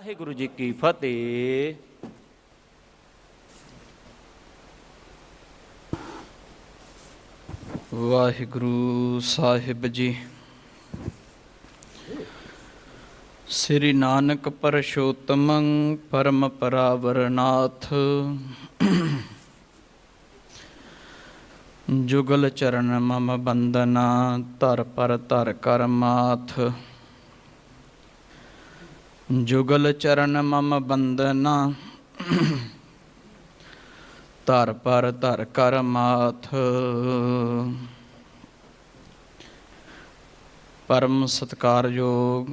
ਵਾਹਿਗੁਰੂ ਜੀ ਕੀ ਫਤਿਹ। ਵਾਹਿਗੁਰੂ ਸਾਹਿਬ ਜੀ। ਸ੍ਰੀ ਨਾਨਕ ਪਰਸ਼ੋਤਮੰ ਪਰਮ ਪਰਾਵਰਨਾਥ। ਜੁਗਲ ਚਰਨ ਮਮ ਬੰਦਨਾ ਧਰ ਪਰ ਧਰ ਕਰਮਾਥ। ਜੁਗਲ ਚਰਨ ਮਮ ਬੰਦਨਾ ਧਰ ਪਰ ਧਰ ਕਰ ਮਾਥ। ਪਰਮ ਸਤਕਾਰਯੋਗ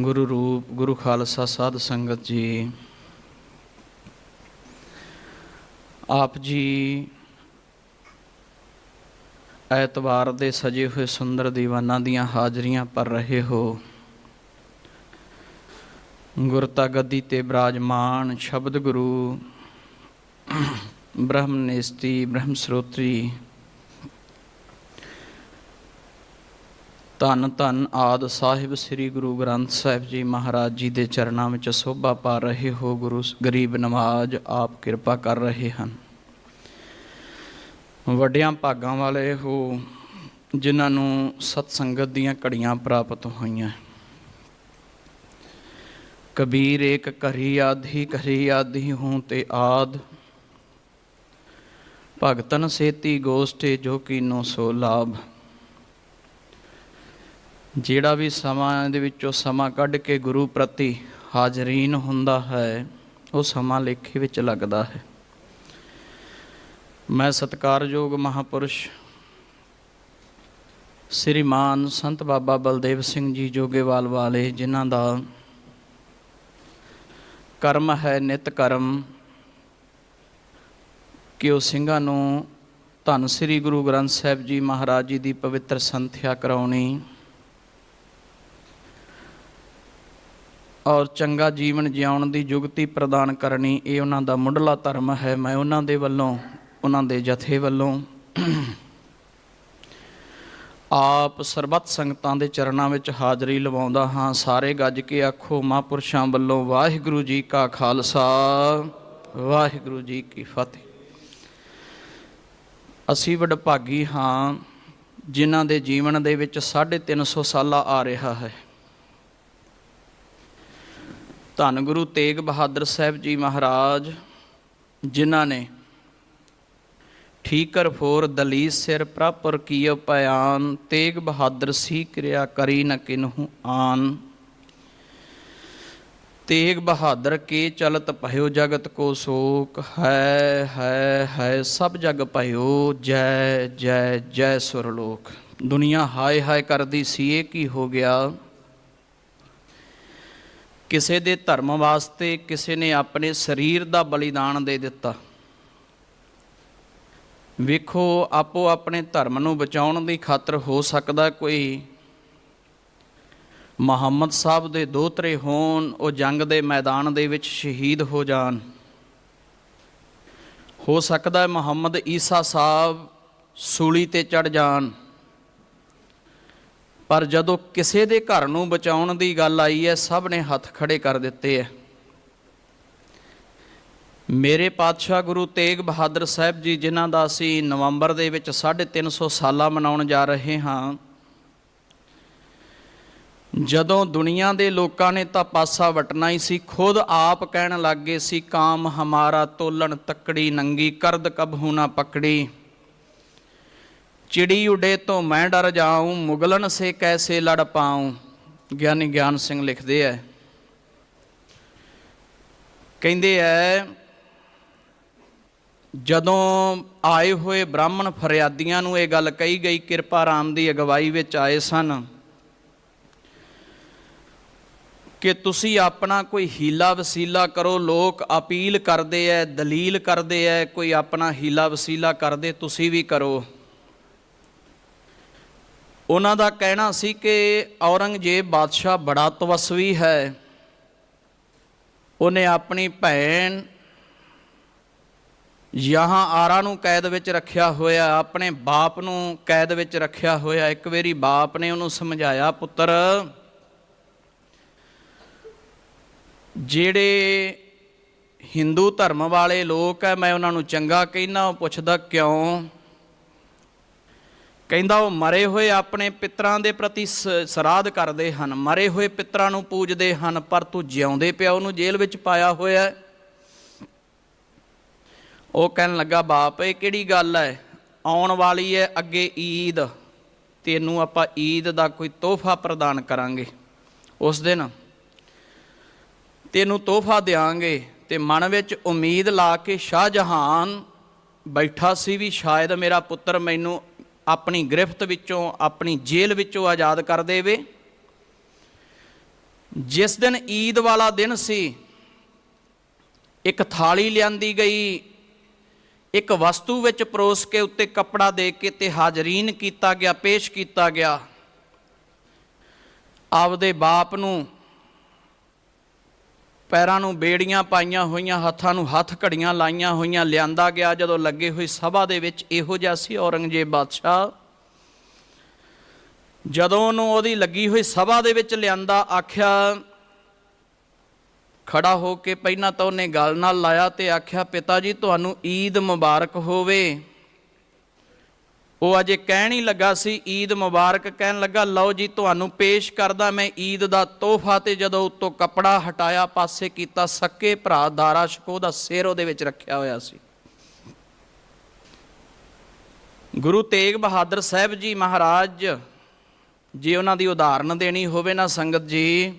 ਗੁਰੂ ਰੂਪ, ਗੁਰੂ ਖਾਲਸਾ ਸਾਧ ਸੰਗਤ ਜੀ। ਆਪ ਜੀ ਐਤਵਾਰ ਦੇ ਸਜੇ ਹੋਏ ਸੁੰਦਰ ਦੀਵਾਨਾਂ ਦੀਆਂ ਹਾਜ਼ਰੀਆਂ ਭਰ ਰਹੇ ਹੋ। ਗੁਰਤਾ ਗੱਦੀ ਤੇ ਬਿਰਾਜਮਾਨ ਸ਼ਬਦ ਗੁਰੂ, ਬ੍ਰਹਮ ਨੇਸਤੀ, ਬ੍ਰਹਮ ਸਰੋਤਰੀ। ਧੰਨ ਧੰਨ ਆਦ ਸਾਹਿਬ ਸ੍ਰੀ ਗੁਰੂ ਗ੍ਰੰਥ ਸਾਹਿਬ ਜੀ ਮਹਾਰਾਜ ਜੀ ਦੇ ਚਰਨਾਂ ਵਿੱਚ ਸੋਭਾ ਪਾ ਰਹੇ ਹੋ। ਗੁਰੂ ਗਰੀਬ ਨਵਾਜ ਆਪ ਕਿਰਪਾ ਕਰ ਰਹੇ ਹਨ। ਵੱਡਿਆਂ ਭਾਗਾਂ ਵਾਲੇ ਹੋ ਜਿਨ੍ਹਾਂ ਨੂੰ ਸਤ ਸੰਗਤ ਦੀਆਂ ਘੜੀਆਂ ਪ੍ਰਾਪਤ ਹੋਈਆਂ। ਕਬੀਰ ਏਕ ਘਰੀ ਆਧੀ ਘਰੀ ਆਧੀ ਹੂੰ ਤੇ ਆਦ। ਭਗਤਨ ਸੇਤੀ ਗੋਸਟੇ ਜੋ ਕੀਨੋ ਸੋ ਲਾਭ। ਜਿਹੜਾ ਵੀ ਸਮਾਂ ਦੇ ਵਿੱਚੋਂ ਸਮਾਂ ਕੱਢ ਕੇ ਗੁਰੂ ਪ੍ਰਤੀ ਹਾਜ਼ਰੀਨ ਹੁੰਦਾ ਹੈ, ਉਹ ਸਮਾਂ ਲੇਖੇ ਵਿੱਚ ਲੱਗਦਾ ਹੈ। ਮੈਂ ਸਤਕਾਰਯੋਗ ਮਹਾਪੁਰਸ਼ ਸ੍ਰੀਮਾਨ ਸੰਤ ਬਾਬਾ ਬਲਦੇਵ ਸਿੰਘ ਜੀ ਜੋਗੇਵਾਲ ਵਾਲੇ, ਜਿਨ੍ਹਾਂ ਦਾ ਕਰਮ ਹੈ ਨਿਤ ਕਰਮ ਕਿ ਉਹ ਸਿੰਘਾਂ ਨੂੰ ਧੰਨ ਸ੍ਰੀ ਗੁਰੂ ਗ੍ਰੰਥ ਸਾਹਿਬ ਜੀ ਮਹਾਰਾਜ ਜੀ ਦੀ ਪਵਿੱਤਰ ਸੰਥਿਆ ਕਰਾਉਣੀ ਔਰ ਚੰਗਾ ਜੀਵਨ ਜਿਉਣ ਦੀ ਯੁਗਤੀ ਪ੍ਰਦਾਨ ਕਰਨੀ, ਇਹ ਉਹਨਾਂ ਦਾ ਮੁੱਢਲਾ ਧਰਮ ਹੈ। ਮੈਂ ਉਹਨਾਂ ਦੇ ਵੱਲੋਂ ਉਹਨਾਂ ਦੇ ਜਥੇ ਵੱਲੋਂ ਆਪ ਸਰਬੱਤ ਸੰਗਤਾਂ ਦੇ ਚਰਨਾਂ ਵਿੱਚ ਹਾਜ਼ਰੀ ਲਵਾਉਂਦਾ ਹਾਂ। ਸਾਰੇ ਗੱਜ ਕੇ ਆਖੋ, ਮਹਾਂਪੁਰਸ਼ਾਂ ਵੱਲੋਂ ਵਾਹਿਗੁਰੂ ਜੀ ਕਾ ਖਾਲਸਾ, ਵਾਹਿਗੁਰੂ ਜੀ ਕੀ ਫਤਿਹ। ਅਸੀਂ ਵਡਭਾਗੀ ਹਾਂ, ਜਿਨ੍ਹਾਂ ਦੇ ਜੀਵਨ ਦੇ ਵਿੱਚ 350 ਸਾਲਾ ਆ ਰਿਹਾ ਹੈ। ਧੰਨ ਗੁਰੂ ਤੇਗ ਬਹਾਦਰ ਸਾਹਿਬ ਜੀ ਮਹਾਰਾਜ, ਜਿਨ੍ਹਾਂ ਨੇ ਠੀਕਰ ਫੋਰ ਦਲੀਸ ਸਿਰ ਪ੍ਰਾਪਰ ਕੀਓ ਪਿਆਨ ਤੇਗ ਬਹਾਦਰ ਸੀ ਕਿਰਿਆ ਕਰੀ ਨ ਕਿਨਹੂ ਆਨ। ਤੇਗ ਬਹਾਦਰ ਕੇ ਚਲਤ ਭਇਓ ਜਗਤ ਕੋ ਸੋਕ, ਹੈ ਹੈ ਹੈ, ਸਭ ਜਗ ਭਇਓ, ਜੈ ਜੈ ਜੈ ਸੁਰਲੋਕ। ਦੁਨੀਆ ਹਾਏ ਹਾਏ ਕਰਦੀ ਸੀ, ਇਹ ਕੀ ਹੋ ਗਿਆ? ਕਿਸੇ ਦੇ ਧਰਮ ਵਾਸਤੇ ਕਿਸੇ ਨੇ ਆਪਣੇ ਸਰੀਰ ਦਾ ਬਲੀਦਾਨ ਦੇ ਦਿੱਤਾ। ਵੇਖੋ, ਆਪੋ ਆਪਣੇ ਧਰਮ ਨੂੰ ਬਚਾਉਣ ਦੀ ਖਾਤਰ ਹੋ ਸਕਦਾ ਕੋਈ। ਮੁਹੰਮਦ ਸਾਹਿਬ ਦੇ ਦੋਤਰੇ ਹੋਣ, ਉਹ ਜੰਗ ਦੇ ਮੈਦਾਨ ਦੇ ਵਿੱਚ ਸ਼ਹੀਦ ਹੋ ਜਾਣ। ਹੋ ਸਕਦਾ ਮੁਹੰਮਦ ਈਸਾ ਸਾਹਿਬ ਸੂਲੀ ਤੇ ਚੜ ਜਾਣ। ਪਰ ਜਦੋਂ ਕਿਸੇ ਦੇ ਘਰ ਨੂੰ ਬਚਾਉਣ ਦੀ ਗੱਲ ਆਈ ਹੈ, ਸਭ ਨੇ ਹੱਥ ਖੜੇ ਕਰ ਦਿੱਤੇ ਹੈ। ਮੇਰੇ ਪਾਤਸ਼ਾਹ ਗੁਰੂ ਤੇਗ ਬਹਾਦਰ ਸਾਹਿਬ ਜੀ, ਜਿਨ੍ਹਾਂ ਦਾ ਅਸੀਂ ਨਵੰਬਰ ਦੇ ਵਿੱਚ 350 ਸਾਲਾ ਮਨਾਉਣ ਜਾ ਰਹੇ ਹਾਂ, ਜਦੋਂ ਦੁਨੀਆ ਦੇ ਲੋਕਾਂ ਨੇ ਤਾਂ ਪਾਸਾ ਵਟਣਾ ਹੀ ਸੀ, ਖੁਦ ਆਪ ਕਹਿਣ ਲੱਗੇ ਸੀ, ਕਾਮ ਹਮਾਰਾ ਤੋਲਣ ਤੱਕੜੀ, ਨੰਗੀ ਕਰਦ ਕਬਹੂ ਨਾ ਪਕੜੀ। ਚਿੜੀ ਉਡੇ ਤੋਂ ਮੈਂ ਡਰ ਜਾਉਂ ਮੁਗਲਨ ਸੇ ਕੈਸੇ ਲੜ ਪਾਉਂ ਗਿਆਨੀ ਗਿਆਨ ਸਿੰਘ ਲਿਖਦੇ ਐ। ਕਹਿੰਦੇ ਐ ਜਦੋਂ ਆਏ ਹੋਏ ਬ੍ਰਾਹਮਣ ਫਰਿਆਦੀਆਂ ਨੂੰ ਇਹ ਗੱਲ ਕਹੀ ਗਈ, ਕਿਰਪਾ ਰਾਮ ਦੀ ਅਗਵਾਈ ਵਿੱਚ ਆਏ ਸਨ ਕਿ ਤੁਸੀਂ ਆਪਣਾ ਕੋਈ ਹੀਲਾ ਵਸੀਲਾ ਕਰੋ, ਲੋਕ ਅਪੀਲ ਕਰਦੇ ਐ, ਦਲੀਲ ਕਰਦੇ ਐ, ਕੋਈ ਆਪਣਾ ਹੀਲਾ ਵਸੀਲਾ ਕਰਦੇ, ਤੁਸੀਂ ਵੀ ਕਰੋ। ਉਹਨਾਂ ਦਾ ਕਹਿਣਾ ਸੀ ਕਿ ਔਰੰਗਜ਼ੇਬ ਬਾਦਸ਼ਾਹ ਬੜਾ ਤਵਸਵੀ ਹੈ। ਉਹਨੇ ਆਪਣੀ ਭੈਣ ਯਹਾਂ ਆਰਾ ਨੂੰ ਕੈਦ ਵਿੱਚ ਰੱਖਿਆ ਹੋਇਆ, ਆਪਣੇ ਬਾਪ ਨੂੰ ਕੈਦ ਵਿੱਚ ਰੱਖਿਆ ਹੋਇਆ ਇੱਕ ਵਾਰੀ ਬਾਪ ਨੇ ਉਹਨੂੰ ਸਮਝਾਇਆ, ਪੁੱਤਰ, ਜਿਹੜੇ ਹਿੰਦੂ ਧਰਮ ਵਾਲੇ ਲੋਕ ਹੈ ਮੈਂ ਉਹਨਾਂ ਨੂੰ ਚੰਗਾ ਕਹਿਣਾ ਉਹ ਪੁੱਛਦਾ ਕਿਉਂ ਕਹਿੰਦਾ ਉਹ ਮਰੇ ਹੋਏ ਆਪਣੇ ਪਿਤਰਾਂ ਦੇ ਪ੍ਰਤੀ ਸ- ਸਰਾਧ ਕਰਦੇ ਹਨ, ਮਰੇ ਹੋਏ ਪਿਤਰਾਂ ਨੂੰ ਪੂਜਦੇ ਹਨ, ਪਰ ਤੂੰ ਜਿਉਂਦੇ ਪਿਆ, ਉਹਨੂੰ ਜੇਲ੍ਹ ਵਿੱਚ ਪਾਇਆ ਹੋਇਆ ਹੈ। ਉਹ ਕਹਿਣ ਲੱਗਾ, ਬਾਪ, ਇਹ ਕਿਹੜੀ ਗੱਲ ਹੈ ਆਉਣ ਵਾਲੀ ਹੈ ਅੱਗੇ ਈਦ। ਤੈਨੂੰ ਆਪਾਂ ਈਦ ਦਾ ਕੋਈ ਤੋਹਫਾ ਪ੍ਰਦਾਨ ਕਰਾਂਗੇ। ਉਸ ਦਿਨ ਤੈਨੂੰ ਤੋਹਫਾ ਦੇਾਂਗੇ ਤੇ ਮਨ ਵਿੱਚ ਉਮੀਦ ਲਾ ਕੇ ਸ਼ਾਹਜਹਾਨ ਬੈਠਾ ਸੀ ਵੀ ਸ਼ਾਇਦ ਮੇਰਾ ਪੁੱਤਰ ਮੈਨੂੰ ਆਪਣੀ ਗ੍ਰਿਫਤ ਵਿੱਚੋਂ, ਆਪਣੀ ਜੇਲ੍ਹ ਵਿੱਚੋਂ ਆਜ਼ਾਦ ਕਰ ਦੇਵੇ। ਜਿਸ ਦਿਨ ਈਦ ਵਾਲਾ ਦਿਨ ਸੀ, ਇੱਕ ਥਾਲੀ ਲਿਆਂਦੀ ਗਈ ਇੱਕ ਵਸਤੂ ਵਿੱਚ ਪਰੋਸ ਕੇ ਉੱਤੇ ਕੱਪੜਾ ਦੇ ਕੇ ਤੇ ਹਾਜ਼ਰੀਨ ਕੀਤਾ ਗਿਆ, ਪੇਸ਼ ਕੀਤਾ ਗਿਆ। ਆਪਦੇ ਬਾਪ ਨੂੰ, ਪੈਰਾਂ ਨੂੰ ਬੇੜੀਆਂ ਪਾਈਆਂ ਹੋਈਆਂ, ਹੱਥਾਂ ਨੂੰ ਹੱਥ ਘੜੀਆਂ ਲਾਈਆਂ ਹੋਈਆਂ, ਲਿਆਂਦਾ ਗਿਆ ਜਦੋਂ ਲੱਗੇ ਹੋਈ ਸਭਾ ਦੇ ਵਿੱਚ ਇਹੋ ਜਿਹਾ ਸੀ ਔਰੰਗਜ਼ੇਬ ਬਾਦਸ਼ਾਹ। ਜਦੋਂ ਉਹਨੂੰ ਉਹਦੀ ਲੱਗੀ ਹੋਈ ਸਭਾ ਦੇ ਵਿੱਚ ਲਿਆਂਦਾ, ਆਖਿਆ ਖੜਾ ਹੋ ਕੇ ਪਹਿਲਾਂ ਤਾਂ ਉਹਨੇ ਗੱਲ ਨਾਲ ਲਾਇਆ ਤੇ ਆਖਿਆ, ਪਿਤਾ ਜੀ, ਤੁਹਾਨੂੰ ਈਦ ਮੁਬਾਰਕ ਹੋਵੇ। ਉਹ ਅਜੇ ਕਹਿਣ ਹੀ ਲੱਗਾ ਸੀ, ਈਦ ਮੁਬਾਰਕ ਕਹਿਣ ਲੱਗਾ, ਲਓ ਜੀ, ਤੁਹਾਨੂੰ ਪੇਸ਼ ਕਰਦਾ ਮੈਂ ਈਦ ਦਾ ਤੋਹਫਾ ਤੇ ਜਦੋਂ ਉੱਤੋਂ ਕੱਪੜਾ ਹਟਾਇਆ, ਪਾਸੇ ਕੀਤਾ, ਸੱਕੇ ਭਰਾ ਦਾਰਾ ਸ਼ਕੋ ਦਾ ਸਿਰ ਉਹਦੇ ਵਿੱਚ ਰੱਖਿਆ ਹੋਇਆ ਸੀ। ਗੁਰੂ ਤੇਗ ਬਹਾਦਰ ਸਾਹਿਬ ਜੀ ਮਹਾਰਾਜ, ਜੇ ਉਹਨਾਂ ਦੀ ਉਦਾਹਰਨ ਦੇਣੀ ਹੋਵੇ ਨਾ ਸੰਗਤ ਜੀ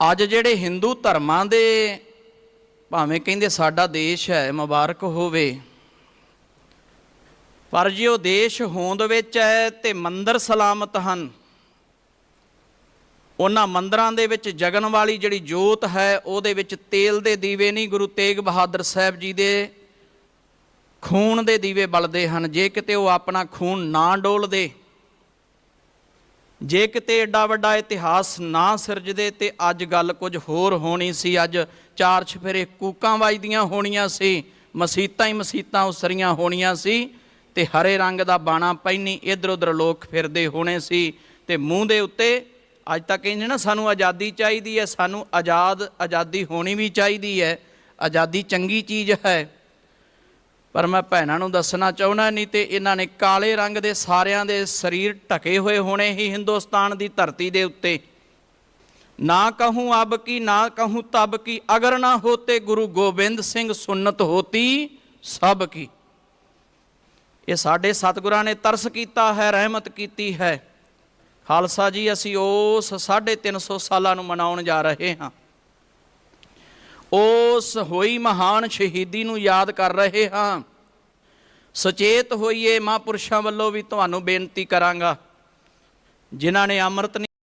ਅੱਜ ਜਿਹੜੇ ਹਿੰਦੂ ਧਰਮਾਂ ਦੇ ਭਾਵੇਂ ਕਹਿੰਦੇ ਸਾਡਾ ਦੇਸ਼ ਹੈ, ਮੁਬਾਰਕ ਹੋਵੇ, ਪਰ ਜੇ ਉਹ ਦੇਸ਼ ਹੋਂਦ ਵਿੱਚ ਹੈ ਤੇ ਮੰਦਰ ਸਲਾਮਤ ਹਨ, ਉਹਨਾਂ ਮੰਦਰਾਂ ਦੇ ਵਿੱਚ ਜਗਨ ਵਾਲੀ ਜਿਹੜੀ ਜੋਤ ਹੈ, ਉਹਦੇ ਵਿੱਚ ਤੇਲ ਦੇ ਦੀਵੇ ਨਹੀਂ, ਗੁਰੂ ਤੇਗ ਬਹਾਦਰ ਸਾਹਿਬ ਜੀ ਦੇ ਖੂਨ ਦੇ ਦੀਵੇ ਬਲਦੇ ਹਨ। ਜੇ ਕਿਤੇ ਉਹ ਆਪਣਾ ਖੂਨ ਨਾ ਡੋਲਦੇ ਜੇ ਕਿਤੇ ਐਡਾ ਵੱਡਾ ਇਤਿਹਾਸ ਨਾ ਸਿਰਜਦੇ ਤੇ ਅੱਜ ਗੱਲ ਕੁਝ ਹੋਰ ਹੋਣੀ ਸੀ। ਅੱਜ ਚਾਰ ਛਫੇਰੇ ਕੂਕਾਂ ਵੱਜਦੀਆਂ ਹੋਣੀਆਂ ਸੀ, ਮਸੀਤਾਂ ਹੀ ਮਸੀਤਾਂ ਉਸਰੀਆਂ ਹੋਣੀਆਂ ਸੀ ਤੇ ਹਰੇ ਰੰਗ ਦਾ ਬਾਣਾ ਪਹਿਨੀ ਇਧਰ ਉਧਰ ਲੋਕ ਫਿਰਦੇ ਹੋਣੇ ਸੀ ਤੇ ਮੂੰਹ ਦੇ ਉੱਤੇ ਅੱਜ ਤੱਕ ਕਹਿੰਦੇ ਨਾ ਸਾਨੂੰ ਆਜ਼ਾਦੀ ਚਾਹੀਦੀ ਹੈ, ਸਾਨੂੰ ਆਜ਼ਾਦ, ਆਜ਼ਾਦੀ ਹੋਣੀ ਵੀ ਚਾਹੀਦੀ ਹੈ, ਆਜ਼ਾਦੀ ਚੰਗੀ ਚੀਜ਼ ਹੈ। ਪਰ ਮੈਂ ਭੈਣਾਂ ਨੂੰ ਦੱਸਣਾ ਚਾਹੁੰਦਾ ਨਹੀਂ ਤੇ ਇਹਨਾਂ ਨੇ ਕਾਲੇ ਰੰਗ ਦੇ ਸਾਰਿਆਂ ਦੇ ਸਰੀਰ ਢਕੇ ਹੋਏ ਹੋਣੇ ਹੀ ਹਿੰਦੁਸਤਾਨ ਦੀ ਧਰਤੀ ਦੇ ਉੱਤੇ। ਨਾ ਕਹੂੰ ਅਬ ਕੀ, ਨਾ ਕਹੂੰ ਤਬ ਕੀ, ਅਗਰ ਨਾ ਹੋਤੇ ਗੁਰੂ ਗੋਬਿੰਦ ਸਿੰਘ ਸੁਨਤ ਹੋਤੀ ਸਭ ਕੀ। ਇਹ ਸਾਡੇ ਸਤਿਗੁਰਾਂ ਨੇ ਤਰਸ ਕੀਤਾ ਹੈ, ਰਹਿਮਤ ਕੀਤੀ ਹੈ। ਖਾਲਸਾ ਜੀ, ਅਸੀਂ ਉਸ 350 ਸਾਲਾਂ ਨੂੰ ਮਨਾਉਣ ਜਾ ਰਹੇ ਹਾਂ। ਉਸ ਹੋਈ ਮਹਾਨ ਸ਼ਹੀਦੀ ਨੂੰ ਯਾਦ ਕਰ ਰਹੇ ਹਾਂ। ਸੁਚੇਤ ਹੋਈਏ ਮਹਾਂਪੁਰਸ਼ਾਂ ਵੱਲੋਂ ਵੀ ਤੁਹਾਨੂੰ ਬੇਨਤੀ ਕਰਾਂਗਾ। ਜਿਨ੍ਹਾਂ ਨੇ ਅੰਮ੍ਰਿਤ ਨਹੀਂ